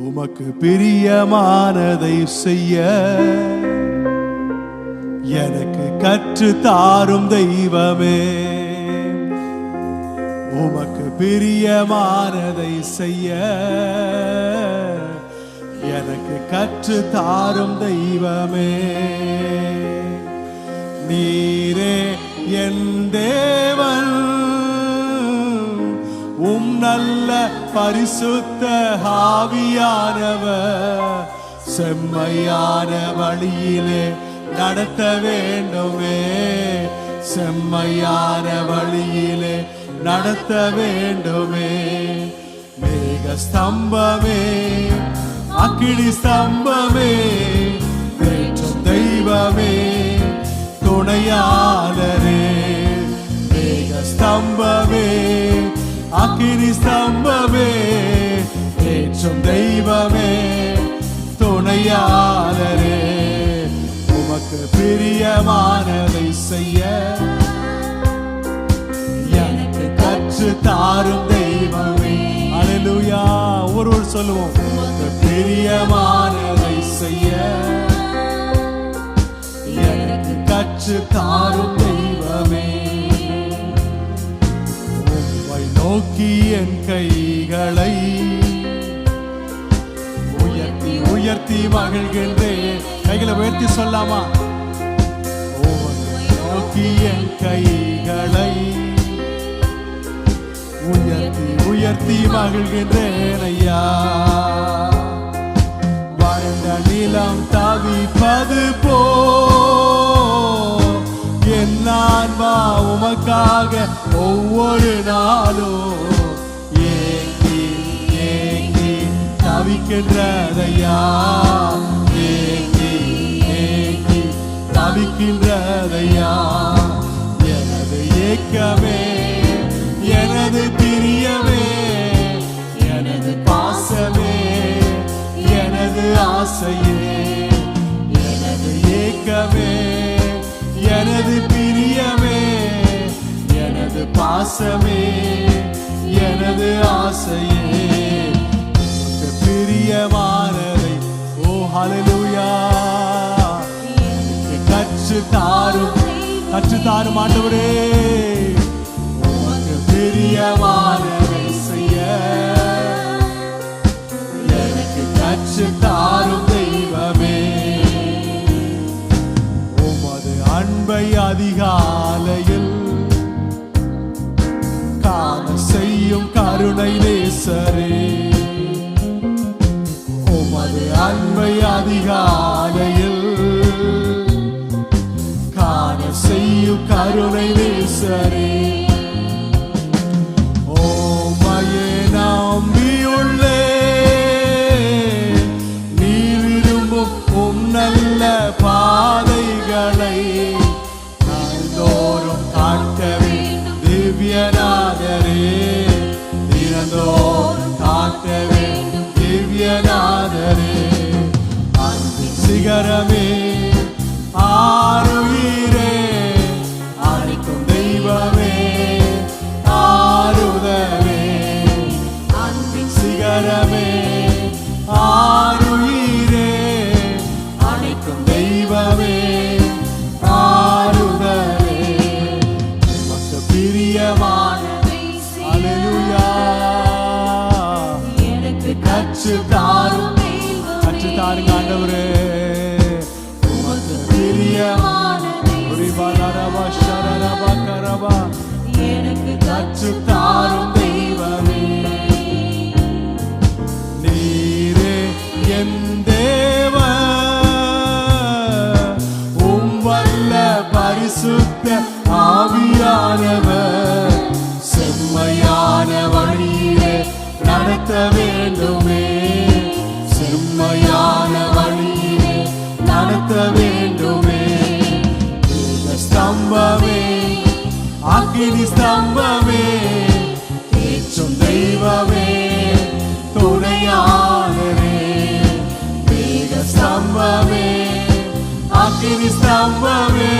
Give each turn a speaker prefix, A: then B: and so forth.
A: உமக்கு பிரியமானதை செய்ய எனக்கு கற்று தாரும் தெய்வமே. உமக்கு பிரியமானதை செய்ய எனக்கு கற்று தாரும் தெய்வமே. நீரே என் தேவன் நல்ல பரிசுத்த ஆவியானவர் செம்மையான வழியிலே நடத்த வேண்டுமே. செம்மையான வழியிலே நடத்த வேண்டுமே. மேக ஸ்தம்பமே அக்கினி ஸ்தம்பமே வேற்றும் தெய்வமே துணையாளரே. மேக ஸ்தம்பமே அக்கினி ஸ்தம்பமே ஏற்றும் தெய்வமே துணையாளரே. உமக்கு பிரியமானதை செய்ய எனக்கு கற்று தாரும் தெய்வமே. அலலுயா ஒருவர் சொல்லுவோம். உமக்கு பிரியமானதை செய்ய எனக்கு கற்று தாரும் தெய்வமே. நோக்கி என் கைகளை உயர்த்தி உயர்த்தி மகிழ்கின்றேன். கைகளை உயர்த்தி சொல்லாமா? நோக்கி என் கைகளை உயர்த்தி உயர்த்தி மகிழ்கின்றேன் ஐயா. வாழ்ந்த நிலம் தவிப்பது போ என் ஆன்மா உமக்காக ஒவ்வொரு நாளும் ஏங்கி ஏங்கி தவிக்கின்றதையா? ஏங்கி ஏங்கி தவிக்கின்றதையா? எனது ஏக்கமே பிரியமே எனது பாசமே எனது ஆசையே. உமக்கு பிரியமானதை ஓ ஹலலூயா கற்று தாரும் கற்று தாரும் ஆண்டவரே. பிரியமான அன்பை அதிகாலையில் காண செய்யும் கருணை நேசரே. உமது அன்பை அதிகாலையில் காண செய்யும் கருணை நேசரே. கற்று தாரும் கற்று தாருங்க ஆண்டவரே. உமக்கு பிரியமான
B: எனக்கு
A: கற்று நடத்த வேண்டுமே. செம்மையான வழியிலே நடத்த வேண்டுமே. ஸ்தம்பமே அக்னி ஸ்தம்பமே ஏற்றும் தெய்வமே துணையானவே வேக ஸ்தம்பமே அக்னி ஸ்தம்பமே.